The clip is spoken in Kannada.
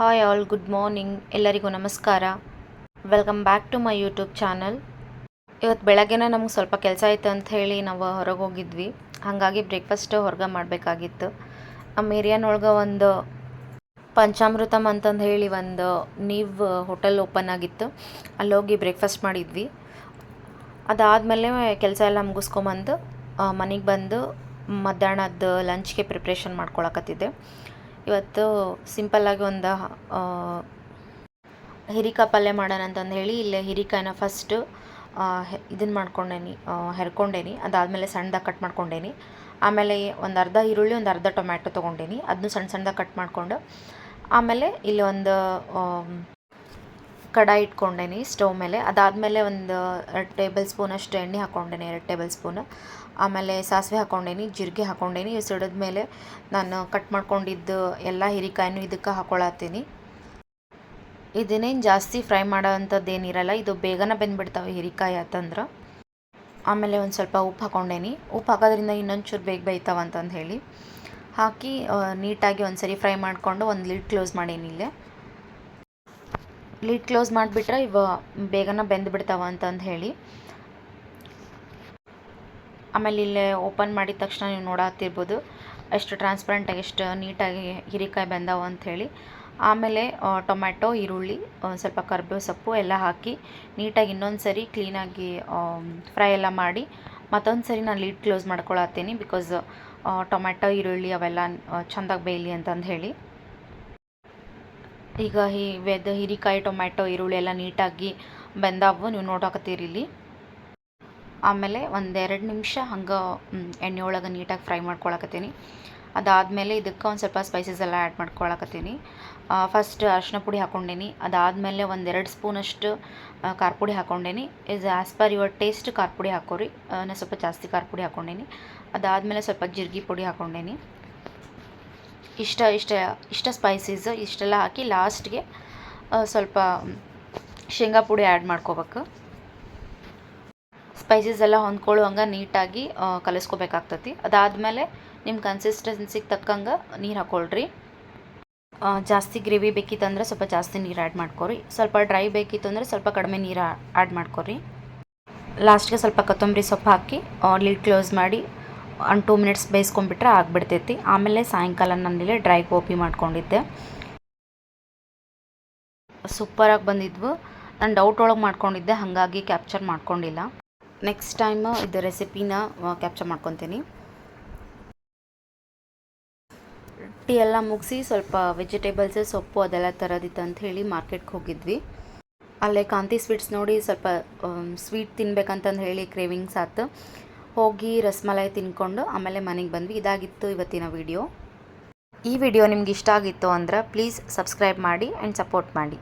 ಹಾಯ್ ಆಲ್ ಗುಡ್ ಮಾರ್ನಿಂಗ್ ಎಲ್ಲರಿಗೂ ನಮಸ್ಕಾರ. Welcome back to my YouTube channel ಇವತ್ತು ಬೆಳಗ್ಗೆನೇ ನಮ್ಗೆ ಸ್ವಲ್ಪ ಕೆಲಸ ಆಯಿತು ಅಂತ ಹೇಳಿ ನಾವು ಹೊರಗೆ ಹೋಗಿದ್ವಿ. ಹಾಗಾಗಿ ಬ್ರೇಕ್ಫಾಸ್ಟ್ ಹೊರಗೆ ಮಾಡಬೇಕಾಗಿತ್ತು. ನಮ್ಮ ಏರಿಯಾನೊಳಗೆ ಒಂದು ಪಂಚಾಮೃತಮ್ ಅಂತಂದು ಹೇಳಿ ಒಂದು ನೀವ್ ಹೋಟೆಲ್ ಓಪನ್ ಆಗಿತ್ತು. ಅಲ್ಲಿ ಹೋಗಿ ಬ್ರೇಕ್ಫಾಸ್ಟ್ ಮಾಡಿದ್ವಿ. ಅದಾದಮೇಲೆ ಕೆಲಸ ಎಲ್ಲ ಮುಗಿಸ್ಕೊಂಬಂದು ಮನೆಗೆ ಬಂದು ಮಧ್ಯಾಹ್ನದ ಲಂಚ್ಗೆ ಪ್ರಿಪ್ರೇಷನ್ ಮಾಡ್ಕೊಳಕತ್ತಿದ್ದೆ. ಇವತ್ತು ಸಿಂಪಲ್ಲಾಗಿ ಒಂದು ಹಿರಿಕಾಯಿ ಪಲ್ಯ ಮಾಡೋಣ ಅಂತಂದು ಹೇಳಿ, ಇಲ್ಲೇ ಹಿರಿಕಾಯಿನ ಫಸ್ಟು ಇದನ್ನು ಮಾಡ್ಕೊಂಡೇನಿ ಹೆರ್ಕೊಂಡೇನಿ, ಅದಾದಮೇಲೆ ಸಣ್ಣದಾಗಿ ಕಟ್ ಮಾಡ್ಕೊಂಡೇನಿ. ಆಮೇಲೆ ಒಂದು ಅರ್ಧ ಈರುಳ್ಳಿ, ಒಂದು ಅರ್ಧ ಟೊಮ್ಯಾಟೊ ತೊಗೊಂಡೇನಿ ಅದನ್ನು ಸಣ್ಣ ಸಣ್ಣದಾಗಿ ಕಟ್ ಮಾಡಿಕೊಂಡು, ಆಮೇಲೆ ಇಲ್ಲಿ ಒಂದು ಕಡಾಯಿ ಇಟ್ಕೊಂಡೇನಿ, ಸ್ಟವ್ ಮೇಲೆ. ಅದಾದಮೇಲೆ ಒಂದು ಎರಡು ಟೇಬಲ್ ಸ್ಪೂನ್ ಅಷ್ಟು ಎಣ್ಣೆ ಹಾಕ್ಕೊಂಡೇನಿ, ಎರಡು ಟೇಬಲ್ ಸ್ಪೂನ್. ಆಮೇಲೆ ಸಾಸಿವೆ ಹಾಕ್ಕೊಂಡೇನಿ, ಜೀರಿಗೆ ಹಾಕ್ಕೊಂಡೇನಿ ಸಿಡಿದ ಮೇಲೆ ನಾನು ಕಟ್ ಮಾಡ್ಕೊಂಡಿದ್ದು ಎಲ್ಲ ಹಿರಿಕಾಯಿನೂ ಇದಕ್ಕೆ ಹಾಕ್ಕೊಳತ್ತೀನಿ ಇದನ್ನೇನು ಜಾಸ್ತಿ ಫ್ರೈ ಮಾಡೋ ಅಂಥದ್ದು ಏನಿರಲ್ಲ ಇದು ಬೇಗನೆ ಬೆಂದ್ಬಿಡ್ತಾವೆ ಹಿರಿಕಾಯಿ ಆತಂದ್ರೆ ಆಮೇಲೆ ಒಂದು ಸ್ವಲ್ಪ ಉಪ್ಪು ಹಾಕ್ಕೊಂಡೇನಿ. ಉಪ್ಪು ಹಾಕೋದ್ರಿಂದ ಇನ್ನೊಂಚೂರು ಬೇಗ ಬೇಯ್ತಾವ ಅಂತಂದು ಹೇಳಿ. ಹಾಕಿ ನೀಟಾಗಿ ಒಂದು ಸರಿ ಫ್ರೈ ಮಾಡಿಕೊಂಡು ಒಂದು ಲಿಡ್ ಕ್ಲೋಸ್ ಮಾಡೀನಿ ಇಲ್ಲೇ. ಲಿಡ್ ಕ್ಲೋಸ್ ಮಾಡಿಬಿಟ್ರೆ ಇವ ಬೇಗನೆ ಬೆಂದ್ಬಿಡ್ತಾವ ಅಂತಂದು ಹೇಳಿ. ಆಮೇಲೆ ಇಲ್ಲೇ ಓಪನ್ ಮಾಡಿದ ತಕ್ಷಣ ನೀವು ನೋಡತ್ತಿರ್ಬೋದು ಎಷ್ಟು ಟ್ರಾನ್ಸ್ಪರೆಂಟಾಗಿ ಎಷ್ಟು ನೀಟಾಗಿ ಹಿರಿಕಾಯಿ ಬೆಂದಾವ ಅಂಥೇಳಿ ಆಮೇಲೆ ಟೊಮ್ಯಾಟೊ, ಈರುಳ್ಳಿ ಸ್ವಲ್ಪ ಕರ್ಬೇವು ಸೊಪ್ಪು ಎಲ್ಲ ಹಾಕಿ ನೀಟಾಗಿ ಇನ್ನೊಂದು ಸರಿ ಕ್ಲೀನಾಗಿ ಫ್ರೈ ಎಲ್ಲ ಮಾಡಿ ಮತ್ತೊಂದು ಸರಿ ನಾನು ಲೀಡ್ ಕ್ಲೋಸ್ ಮಾಡ್ಕೊಳತ್ತೀನಿ ಬಿಕಾಸ್ ಟೊಮ್ಯಾಟೊ, ಈರುಳ್ಳಿ ಅವೆಲ್ಲ ಚೆಂದಾಗಿ ಬೇಯಲಿ ಅಂತಂದು ಹೇಳಿ. ಈಗ ಈ ವೆದ ಹೀರಿಕಾಯಿ, ಟೊಮ್ಯಾಟೊ, ಈರುಳ್ಳಿ ಎಲ್ಲ ನೀಟಾಗಿ ಬೆಂದಾವು. ನೀವು ನೋಡಾಕತ್ತೀರಿ ಇಲ್ಲಿ. ಆಮೇಲೆ ಒಂದೆರಡು ನಿಮಿಷ ಹಂಗೆ ಎಣ್ಣೆ ಒಳಗೆ ನೀಟಾಗಿ ಫ್ರೈ ಮಾಡ್ಕೊಳಕತ್ತೀನಿ. ಅದಾದಮೇಲೆ ಇದಕ್ಕೆ ಒಂದು ಸ್ವಲ್ಪ ಸ್ಪೈಸಸ್ ಎಲ್ಲ ಆ್ಯಡ್ ಮಾಡ್ಕೊಳಕತ್ತೀನಿ. ಫಸ್ಟ್ ಅರಿಶಿನ ಪುಡಿ ಹಾಕ್ಕೊಂಡೇನಿ ಅದಾದಮೇಲೆ ಒಂದೆರಡು ಸ್ಪೂನಷ್ಟು ಖಾರ ಪುಡಿ ಹಾಕ್ಕೊಂಡೇನಿ is as per your taste ಖಾರ ಪುಡಿ ಹಾಕೋರಿ. ನಾನು ಸ್ವಲ್ಪ ಜಾಸ್ತಿ ಖಾರ ಪುಡಿ ಹಾಕೊಂಡೇನಿ. ಅದಾದಮೇಲೆ ಸ್ವಲ್ಪ ಜೀರಿಗೆ ಪುಡಿ ಹಾಕ್ಕೊಂಡೇನಿ ಇಷ್ಟ ಇಷ್ಟ ಇಷ್ಟ ಸ್ಪೈಸಸ್ ಇಷ್ಟೆಲ್ಲ ಹಾಕಿ ಲಾಸ್ಟ್ಗೆ ಸ್ವಲ್ಪ ಶೇಂಗಾ ಪುಡಿ ಆ್ಯಡ್ ಮಾಡ್ಕೋಬೇಕು. ಸ್ಪೈಸಸ್ ಎಲ್ಲ ಹೊಂದ್ಕೊಳ್ಳೋ ಹಂಗೆ ನೀಟಾಗಿ ಕಲಿಸ್ಕೋಬೇಕಾಗ್ತತಿ. ಅದಾದಮೇಲೆ ನಿಮ್ಮ ಕನ್ಸಿಸ್ಟೆನ್ಸಿಗೆ ತಕ್ಕಂಗೆ ನೀರು ಹಾಕ್ಕೊಳ್ರಿ ಜಾಸ್ತಿ ಗ್ರೇವಿ ಬೇಕಿತ್ತಂದ್ರೆ ಸ್ವಲ್ಪ ಜಾಸ್ತಿ ನೀರು ಆ್ಯಡ್ ಮಾಡ್ಕೊರಿ. ಸ್ವಲ್ಪ ಡ್ರೈ ಬೇಕಿತ್ತು ಅಂದರೆ ಸ್ವಲ್ಪ ಕಡಿಮೆ ನೀರು ಆ್ಯಡ್ ಮಾಡ್ಕೊರಿ. ಲಾಸ್ಟ್ಗೆ ಸ್ವಲ್ಪ ಕೊತ್ತಂಬರಿ ಸೊಪ್ಪು ಹಾಕಿ ಲಿಡ್ ಕ್ಲೋಸ್ ಮಾಡಿ ಒಂದು ಟೂ ಮಿನಿಟ್ಸ್ ಬೇಯಿಸ್ಕೊಂಡ್ಬಿಟ್ರೆ ಆಗಿಬಿಡ್ತೈತಿ. ಆಮೇಲೆ ಸಾಯಂಕಾಲ ನಾನಿಲ್ಲಿ ಡ್ರೈ ಗೋಪಿ ಮಾಡ್ಕೊಂಡಿದ್ದೆ. ಸೂಪರಾಗಿ ಬಂದಿದ್ವು. ನಾನು ಡೌಟ್ ಒಳಗೆ ಮಾಡ್ಕೊಂಡಿದ್ದೆ, ಹಾಗಾಗಿ ಕ್ಯಾಪ್ಚರ್ ಮಾಡ್ಕೊಂಡಿಲ್ಲ. ನೆಕ್ಸ್ಟ್ ಟೈಮ್ ಇದು ರೆಸಿಪಿನ ಕ್ಯಾಪ್ಚರ್ ಮಾಡ್ಕೊತೀನಿ. ಟೀ ಎಲ್ಲ ಮುಗಿಸಿ ಸ್ವಲ್ಪ ವೆಜಿಟೇಬಲ್ಸ್ ಸೊಪ್ಪು ಅದೆಲ್ಲ ತರೋದಿತ್ತು ಅಂತ ಹೇಳಿ ಮಾರ್ಕೆಟ್ಗೆ ಹೋಗಿದ್ವಿ. ಅಲ್ಲೇ ಕಾಂತಿ ಸ್ವೀಟ್ಸ್ ನೋಡಿ ಸ್ವಲ್ಪ ಸ್ವೀಟ್ ತಿನ್ಬೇಕಂತಂದು ಹೇಳಿ ಕ್ರೇವಿಂಗ್ಸ್ ಆಯ್ತು ಹೋಗಿ ರಸಮಲೈ ತಿನ್ಕೊಂಡು ಆಮೇಲೆ ಮನೆಗೆ ಬಂದ್ವಿ. ಇದಾಗಿತ್ತು ಇವತ್ತಿನ ವಿಡಿಯೋ. ಈ ವಿಡಿಯೋ ನಿಮ್ಗೆ ಇಷ್ಟ ಆಗಿತ್ತು ಅಂದ್ರೆ ಪ್ಲೀಸ್ ಸಬ್ಸ್ಕ್ರೈಬ್ ಮಾಡಿ ಆ್ಯಂಡ್ ಸಪೋರ್ಟ್ ಮಾಡಿ.